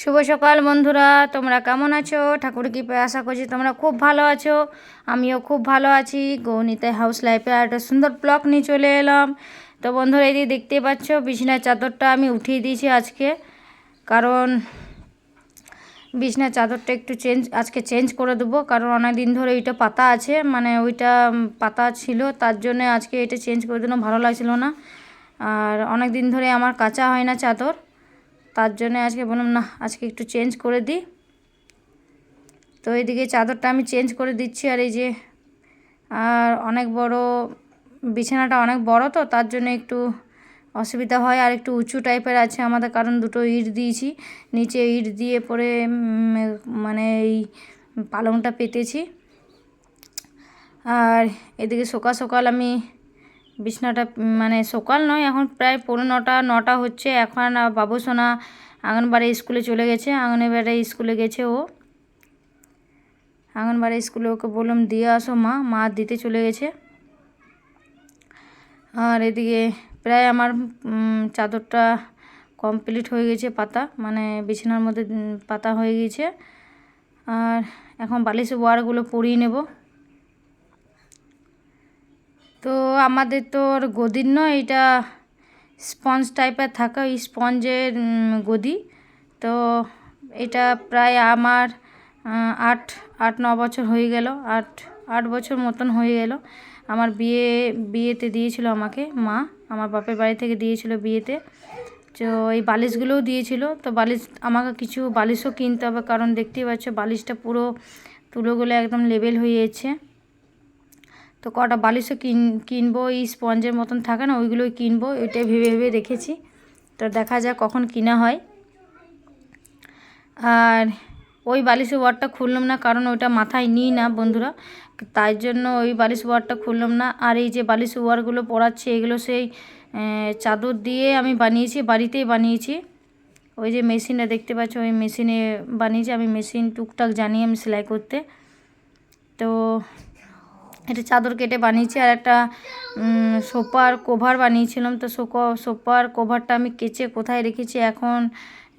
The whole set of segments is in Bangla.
শুভ সকাল বন্ধুরা, তোমরা কেমন আছো? ঠাকুর কৃপায় আশা করছি তোমরা খুব ভালো আছো। আমিও খুব ভালো আছি। গৌনিতে হাউস লাইফে একটা সুন্দর ব্লগ নিয়ে চলে এলাম। তো বন্ধুরা, এই যে দেখতেই পাচ্ছ, বিছনার চাদরটা আমি উঠিয়ে দিয়েছি আজকে। কারণ বিছনার চাদরটা একটু চেঞ্জ আজকে চেঞ্জ করে দেবো। কারণ অনেক দিন ধরে ওইটা পাতা আছে মানে ওইটা পাতা ছিল, তার জন্য আজকে এটা চেঞ্জ করে দিলাম, ভালো লাগছিল না। আর অনেক দিন ধরে আমার কাঁচা হয় না চাদর। তার জন্য আজকে বললাম না আজকে একটু চেঞ্জ করে দিই তো এইদিকে চাদরটা আমি চেঞ্জ করে দিচ্ছি আর এই যে, আর অনেক বড় বিছানাটা অনেক বড় তো, তার জন্য একটু অসুবিধা হয় আর একটু উঁচু টাইপের আছে আমাদের, কারণ দুটো ইট দিয়েছি। নিচে ইট দিয়ে পরে মানে এই পালংটা পেতেছি। আর এদিকে সকাল সকাল আমি বিছনাটা মানে সকাল নয়, এখন প্রায় পৌনে নটা নটা হচ্ছে। এখন আর বাবু সোনা আঙ্গনবাড়ি স্কুলে চলে গেছে। আঙ্গনবাড়ি স্কুলে গেছে ও। আঙ্গনবাড়ি স্কুলে ওকে বললাম, দিয়ে আসো মা মা দিতে চলে গেছে। আর এদিকে প্রায় আমার চাদরটা কমপ্লিট হয়ে গেছে, পাতা মানে বিছানার মধ্যে পাতা হয়ে গেছে। আর এখন বালিশ ওয়ারগুলো পরিয়ে নেব। তো আমাদের তো আর গদির নয়, এটা স্পঞ্জ টাইপের থাকা ওই স্পঞ্জের গদি। তো এটা প্রায় আমার আট আট, ন বছর হয়ে গেল, আট আট বছর মতন হয়ে গেল। আমার বিয়ে, বিয়েতে দিয়েছিল আমাকে মা, আমার বাপের বাড়ি থেকে দিয়েছিল বিয়েতে। তো এই বালিশগুলোও দিয়েছিল, তো বালিশ, আমাকে কিছু বালিশও কিনতে হবে, কারণ দেখতেই পাচ্ছ বালিশটা পুরো তুলোগুলো একদম লেবেল হয়ে যাচ্ছে। তো কটা বালিশও কিন, কিনবো, এই স্পঞ্জের মতন থাকে না, ওইগুলোই কিনবো, ওইটাই ভেবে ভেবে রেখেছি। তো দেখা যাক কখন কিনা হয়। আর ওই বালিশ ওয়ারটা খুললাম না, কারণ ওইটা মাথায় নিই না বন্ধুরা। তাই জন্য ওই বালিশ ওয়ারটা খুললাম না। আর এই যে বালিশ ওয়ারগুলো পরাচ্ছে এগুলো সেই চাদর দিয়ে আমি বানিয়েছি, বাড়িতেই বানিয়েছি। ওই যে মেশিনটা দেখতে পাচ্ছ, ওই মেশিনে বানিয়েছি, আমি মেশিন টুকটাক জানি আমি সেলাই করতে। তো এটা চাদর কেটে বানিয়েছি আর একটা সোপার কভার বানিয়েছিলাম। তো সোফা সোফার কভারটা আমি কেচে কোথায় রেখেছি এখন,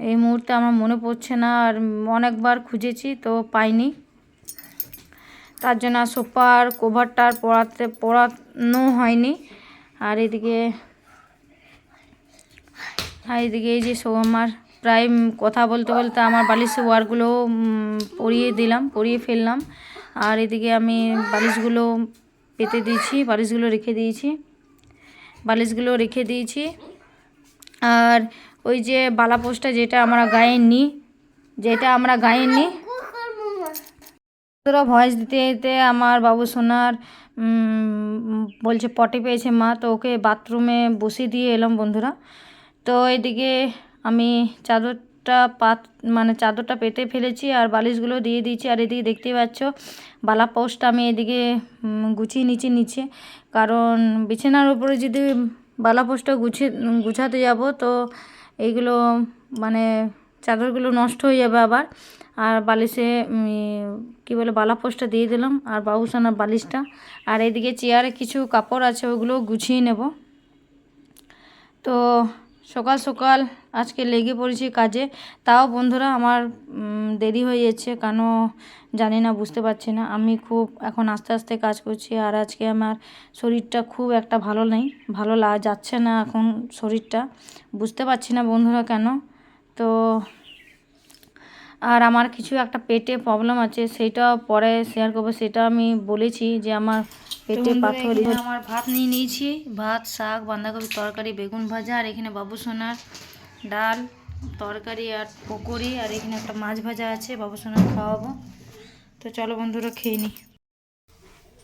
এই মুহূর্তে আমার মনে পড়ছে না আর অনেকবার খুঁজেছি তো পাইনি। তার জন্য আর সোফার কভারটা আর পড়াতে, পড়ানো হয়নি। আর এদিকে আর এদিকে এই যে আমার প্রায় কথা বলতে বলতে আমার বালিশের ওয়ারগুলো পরিয়ে দিলাম, পরিয়ে ফেললাম। আর এদিকে আমি বালিশগুলো পেতে দিয়েছি, বালিশগুলো রেখে দিয়েছি। বালিশগুলো রেখে দিয়েছি। আর ওই যে বালাপোস্টটা যেটা আমরা গায়ে নিই যেটা আমরা গায়ে নিই তোরা ভয়েস দিতে দিতে আমার বাবু সোনার বলছে পটে পেয়েছে মা, তো ওকে বাথরুমে বসিয়ে দিয়ে এলাম বন্ধুরা। তো এদিকে আমি চাদরটা পাত মানে চাদরটা পেতে ফেলেছি আর বালিশগুলো দিয়ে দিয়েছি। আর এদিকে দেখতেই পাচ্ছ, বালা পোস্টটা আমি এদিকে গুছিয়ে নিচে নিচে। কারণ বিছানার উপরে যদি বালা পোস্টটা গুছিয়ে গুছাতে যাব, তো এইগুলো মানে চাদরগুলো নষ্ট হয়ে যাবে আবার। আর বালিশে কী বলে, বালা পোস্টটা দিয়ে দিলাম আর বাবুসানার বালিশটা। আর এদিকে চেয়ারে কিছু কাপড় আছে ওগুলো গুছিয়ে নেব। তো সকাল সকাল আজকে লেগে পড়েছি কাজে। তাও বন্ধুরা আমার দেরি হয়ে যাচ্ছে কেন জানি না, বুঝতে পারছি না। আমি খুব এখন আস্তে আস্তে কাজ করছি আর আজকে আমার শরীরটা খুব একটা ভালো নেই। ভালো লা, যাচ্ছে না এখন শরীরটা। বুঝতে পারছি না বন্ধুরা কেন। তো আর আমার কিছু একটা পেটে প্রবলেম আছে সেটা পরে শেয়ার করব। সেটা আমি বলেছি যে আমার পেটে পাথর আমার ভাত নিয়ে নিয়েছি। ভাত শাক বাঁধাকপি তরকারি বেগুন ভাজা আর এখানে বাবু সোনার ডাল তরকারি আর পকোড়ি আর এখানে একটা মাছ ভাজা আছে বাবু সোনার খাওয়াবো। তো চলো বন্ধুরা খেয়ে নিই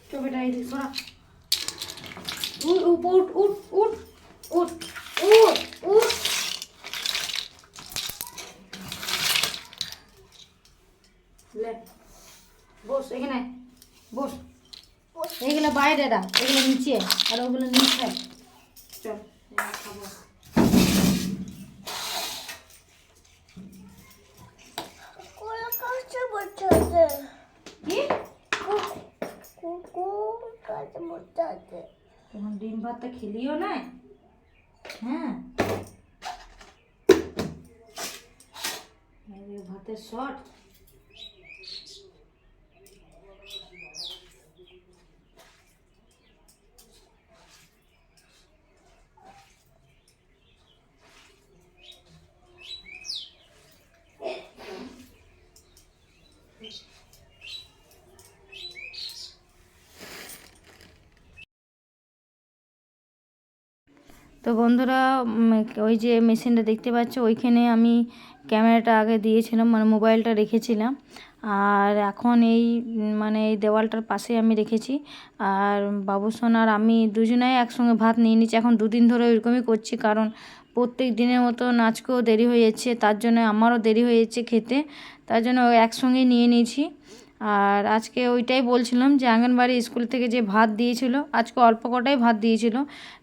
তো এই দিক সরা। উঠ উঠ উঠ উঠ উঠ উঠ উঠ। বস এখানে বস। এইগুলো বাইরে রাখ এগুলো নিচে আর ওগুলো নিচে চল খাব। কি? তখন ডিম ভাতটা খেলিও না? হ্যাঁ? ভাতের শট। তো বন্ধুরা ওই যে মেশিনটা দেখতে পাচ্ছ, ওইখানে আমি ক্যামেরাটা আগে দিয়েছিলাম মানে মোবাইলটা রেখেছিলাম। আর এখন এই মানে এই দেওয়ালটার পাশে আমি রেখেছি। আর বাবুসোন আর আমি দুজনেই একসঙ্গে ভাত নিয়ে নিচ্ছি। এখন দুদিন ধরে ওইরকমই করছি, কারণ প্রত্যেক দিনের মতো নাচকেও দেরি হয়ে যাচ্ছে, তার জন্য আমারও দেরি হয়ে যাচ্ছে খেতে। তার জন্য একসঙ্গে নিয়ে নিয়েছি। আর আজকে ওইটাই বলছিলাম যে আঙ্গনবাড়ি স্কুল থেকে যে ভাত দিয়েছিল, আজকে অল্প কটাই ভাত দিয়েছিল।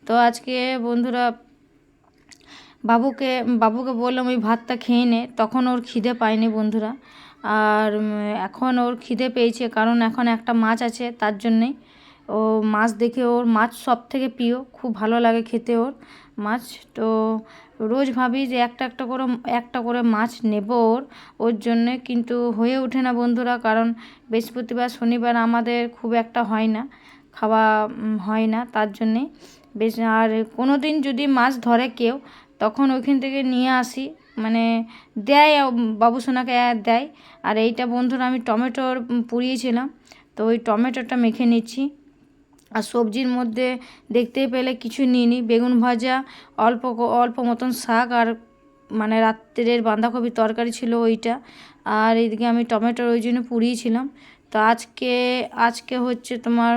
তো আজকে বন্ধুরা বাবুকে বাবুকে বললাম ওই ভাতটা খেয়ে নে, তখন ওর খিদে পায়নি বন্ধুরা। আর এখন ওর খিদে পেয়েছে, কারণ এখন একটা মাছ আছে তার জন্যেই ও মাছ দেখে ওর মাছ সব থেকে প্রিয়, খুব ভালো লাগে খেতে ওর মাছ। তো রোজ ভাবি যে একটা একটা করে একটা করে মাছ নেব ওর। ওর জন্যে কিন্তু হয়ে ওঠে না বন্ধুরা, কারণ বৃহস্পতিবার, শনিবার আমাদের খুব একটা হয় না, খাওয়া হয় না তার জন্যে। বেশ, আর কোনো দিন যদি মাছ ধরে কেউ, তখন ওইখান থেকে নিয়ে আসি মানে দেয় বাবুসোনাকে দেয়। আর এইটা বন্ধুরা আমি টমেটোর পুড়িয়েছিলাম, তো ওই টমেটোটা মেখে নিচ্ছি। আর সবজির মধ্যে দেখতেই পেলে কিছু নিইনি, বেগুন ভাজা, অল্প অল্প মতন শাক আর মানে রাত্রের বাঁধাকপি তরকারি ছিল ওইটা। আর এইদিকে আমি টমেটোর ওই জন্য পুড়িয়েছিলাম তো আজকে আজকে হচ্ছে তোমার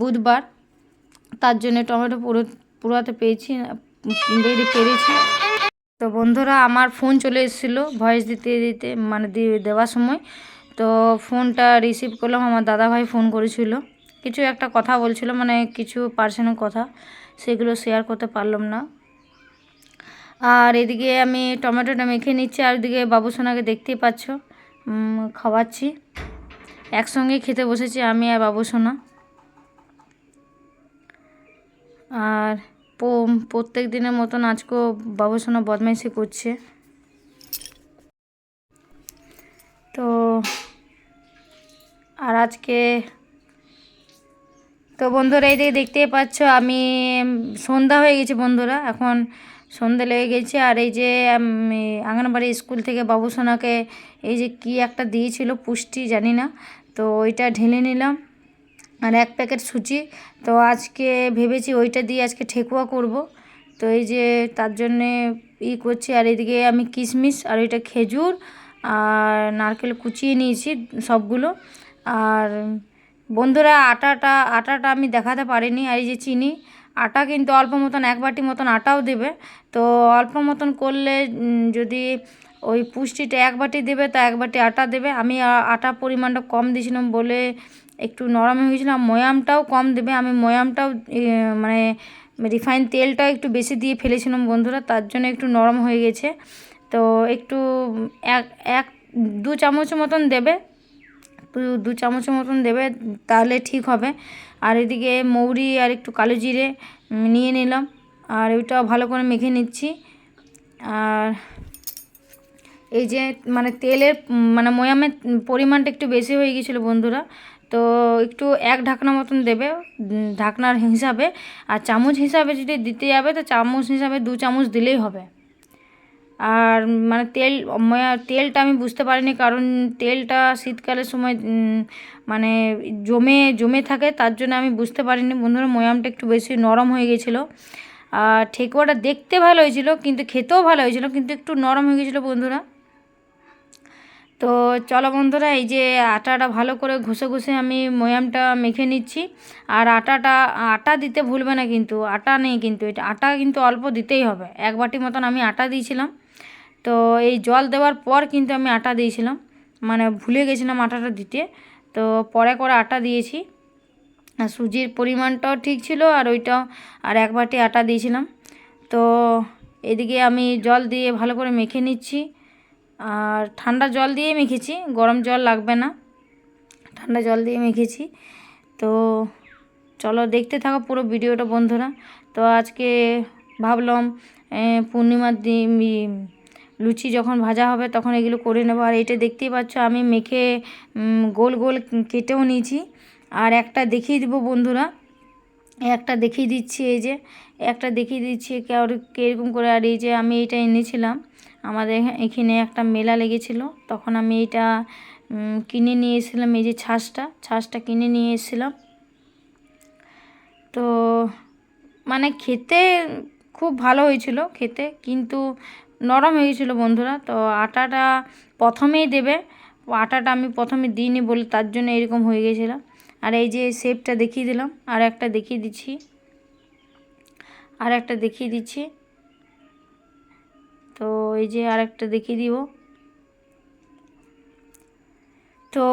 বুধবার, তার জন্য টমেটো পুরো, পুরাতে পেয়েছি পেরেছি। তো বন্ধুরা, আমার ফোন চলে এসেছিল ভয়েস দিতে দিতে মানে দেওয়ার সময়। তো ফোনটা রিসিভ করলাম, আমার দাদাভাই ফোন করেছিল। কিছু একটা কথা বলছিল মানে কিছু পার্সোনাল কথা, সেগুলো শেয়ার করতে পারলাম না। আর এদিকে আমি টমেটোটা মেখে নিচ্ছি, আর এদিকে বাবুসোনাকে দেখতেই পাচ্ছ খাওয়াচ্ছি। একসঙ্গে খেতে বসেছি আমি আর বাবুসোনা আর প্রত্যেক দিনের মতন আজকেও বাবুসোনা বদমাইশি করছে। তো, আর আজকে তো বন্ধুরা, এই দিকে দেখতেই পাচ্ছ, আমি সন্ধ্যা হয়ে গেছে বন্ধুরা। এখন সন্ধে লেগে গেছে। আর এই যে আমি আঙ্গনবাড়ি স্কুল থেকে বাবুসোনাকে এই যে কি একটা দিয়েছিল পুষ্টি, জানি না। তো ওইটা ঢেলে নিলাম। আর এক প্যাকেট সুচি তো আজকে ভেবেছি ওইটা দিয়ে আজকে ঠেকুয়া করব। তো এই যে তার জন্যে ই করছি। আর এদিকে আমি কিশমিশ আর ওইটা খেজুর আর নারকেল কুচিয়ে নিয়েছি সবগুলো। আর বন্ধুরা, আটাটা আটাটা আমি দেখাতে পারিনি। আর এই যে চিনি, আটা কিন্তু অল্প মতন, এক বাটি মতন আটাও দেবে। তো অল্প মতন করলে যদি ওই পুষ্টিটা এক বাটি দেবে, তো এক বাটি আটা দেবে। আমি আটা পরিমাণটা কম দিয়েছিলাম বলে একটু নরম হয়ে গেছিল, আর ময়ামটাও কম দেবে। আমি ময়ামটাও মানে রিফাইন তেলটাও একটু বেশি দিয়ে ফেলেছিলাম বন্ধুরা, তার জন্য একটু নরম হয়ে গেছে। তো একটু, এক এক, দু চামচ মতন দেবে। দু চামচের মতন দেবে, তাহলে ঠিক হবে। আর এদিকে মৌরি আর একটু কালো জিরে নিয়ে নিলাম। আর ওইটাও ভালো করে মেখে নিচ্ছি। আর এই যে মানে তেলের মানে ময়ামের পরিমাণটা একটু বেশি হয়ে গিয়েছিল বন্ধুরা, তো একটু এক ঢাকনা মতন দেবে ঢাকনার হিসাবে। আর চামচ হিসাবে যদি দিতে যাবে, তো চামচ হিসাবে দু চামচ দিলেই হবে। আর মানে তেল ময়া তেলটা আমি বুঝতে পারিনি, কারণ তেলটা শীতকালের সময় মানে জমে জমে থাকে, তার জন্য আমি বুঝতে পারিনি। বন্ধুরা, ময়ামটা একটু বেশি নরম হয়ে গেছিল। আর ঠেকুয়াটা দেখতে ভালো হয়েছিল, কিন্তু খেতেও ভালো হয়েছিল, কিন্তু একটু নরম হয়ে গেছিল বন্ধুরা। তো চলো বন্ধুরা, এই যে আটাটা ভালো করে ঘষে ঘষে আমি ময়ামটা মেখে নিচ্ছি। আর আটাটা, আটা দিতে ভুলবে না কিন্তু, আটা নেই কিন্তু, এটা আটা কিন্তু অল্প দিতেই হবে। এক বাটি মতন আমি আটা দিয়েছিলাম। তো এই জল দেওয়ার পর কিন্তু আমি আটা দিয়েছিলাম। মানে ভুলে গেছিলাম আটাটা দিতে। তো পরে করে আটা দিয়েছি। আর সুজির পরিমাণটাও ঠিক ছিল আর ওইটাও আর এক বাটি আটা দিয়েছিলাম। তো এদিকে আমি জল দিয়ে ভালো করে মেখে নিচ্ছি। আর ঠান্ডা জল দিয়ে মেখেছি, গরম জল লাগবে না। ঠান্ডা জল দিয়ে মেখেছি। তো চলো দেখতে থাকো পুরো ভিডিওটা বন্ধুরা। তো আজকে ভাবলাম পূর্ণিমার দিন লুচি যখন ভাজা হবে তখন এগুলো করে নেব। আর এটা দেখতেই পাচ্ছ, আমি মেখে গোল গোল কেটেও নিয়েছি। আর একটা দেখিয়ে দিব বন্ধুরা। একটা দেখিয়ে দিচ্ছি এই যে, একটা দেখিয়ে দিচ্ছি কেউ কীরকম করে। আর এই যে আমি এটা এনেছিলাম, আমাদের এখা- এখানে একটা মেলা লেগেছিল। তখন আমি এটা কিনে নিয়ে এসেছিলাম এই যে ছাঁচটা ছাঁচটা কিনে নিয়ে এসেছিলাম। তো মানে খেতে খুব ভালো হয়েছিল, খেতে। কিন্তু নরম হয়ে গেছিল বন্ধুরা, তো আটাটা প্রথমেই দেবে। আটাটা আমি প্রথমে দিইনি বলে তার জন্য এরকম হয়ে গেছিল। আর এই যে শেপটা দেখিয়ে দিলাম, আর একটা দেখিয়ে দিচ্ছি। আর একটা দেখিয়ে দিচ্ছি। তো এই যে আর একটা দেখিয়ে দিব। তো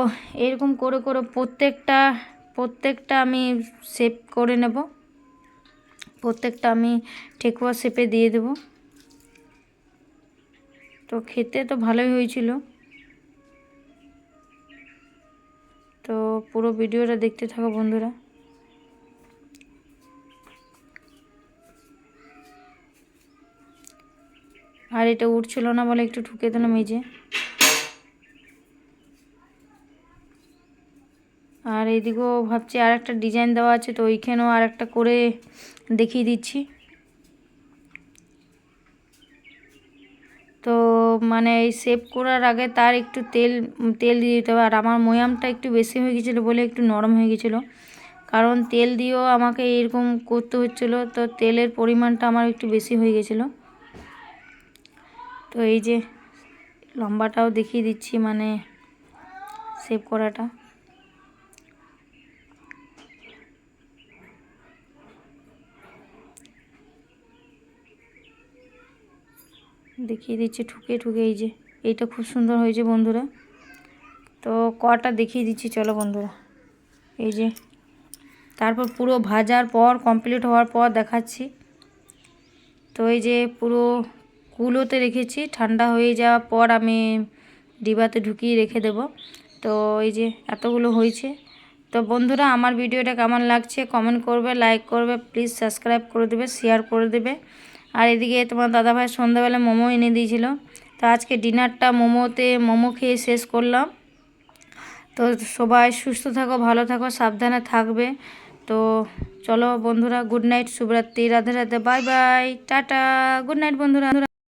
এরকম করে করে প্রত্যেকটা প্রত্যেকটা আমি শেপ করে নেব। প্রত্যেকটা আমি ঠেকুয়া শেপে দিয়ে দেব। তো খেতে তো ভালোই হয়েছিল। তো পুরো ভিডিওটা দেখতে থাকো বন্ধুরা। আর এটা উঠছিল না বলে একটু ঠুকে দিলাম এই যে। আর এইদিকেও ভাবছি আর একটা ডিজাইন দেওয়া আছে, তো ওইখানেও আর একটা করে দেখিয়ে দিচ্ছি। তো মানে এই সেভ করার আগে তার একটু তেল তেল দিয়ে দিতে হবে। আর আমার ময়ামটা একটু বেশি হয়ে গেছিল বলে একটু নরম হয়ে গেছিল কারণ তেল দিয়েও আমাকে এরকম করতে হচ্ছিল, তো তেলের পরিমাণটা আমার একটু বেশি হয়ে গেছিল তো এই যে লম্বাটাও দেখিয়ে দিচ্ছি মানে সেভ করাটা। দেখিয়ে দিচ্ছি, ঠুকে ঠুকে এই যে, এইটা খুব সুন্দর হয়েছে বন্ধুরা। তো কটা দেখিয়ে দিচ্ছি, চলো বন্ধুরা। এই যে, তারপর পুরো ভাজার পর কমপ্লিট হওয়ার পর দেখাচ্ছি। তো এই যে পুরো কুলোতে রেখেছি, ঠান্ডা হয়ে যাওয়ার পর আমি ডিবাতে ঢুকিয়ে রেখে দেব। তো এই যে এতগুলো হয়েছে। তো বন্ধুরা, আমার ভিডিওটা কেমন লাগছে? কমেন্ট করবে লাইক করবে প্লিজ সাবস্ক্রাইব করে দেবে শেয়ার করে দেবে। আর এদিকে তোমার দাদাভাই সন্ধ্যাবেলা মোমো এনে দিয়েছিল। তো আজকে ডিনারটা মোমোতে মোমো খেয়ে শেষ করলাম। তো সবাই সুস্থ থাকো, ভালো থাকো, সাবধানে থাকবে। তো চলো বন্ধুরা গুড নাইট শুভরাত্রি, Radhe Radhe bye bye tata good night বন্ধুরা।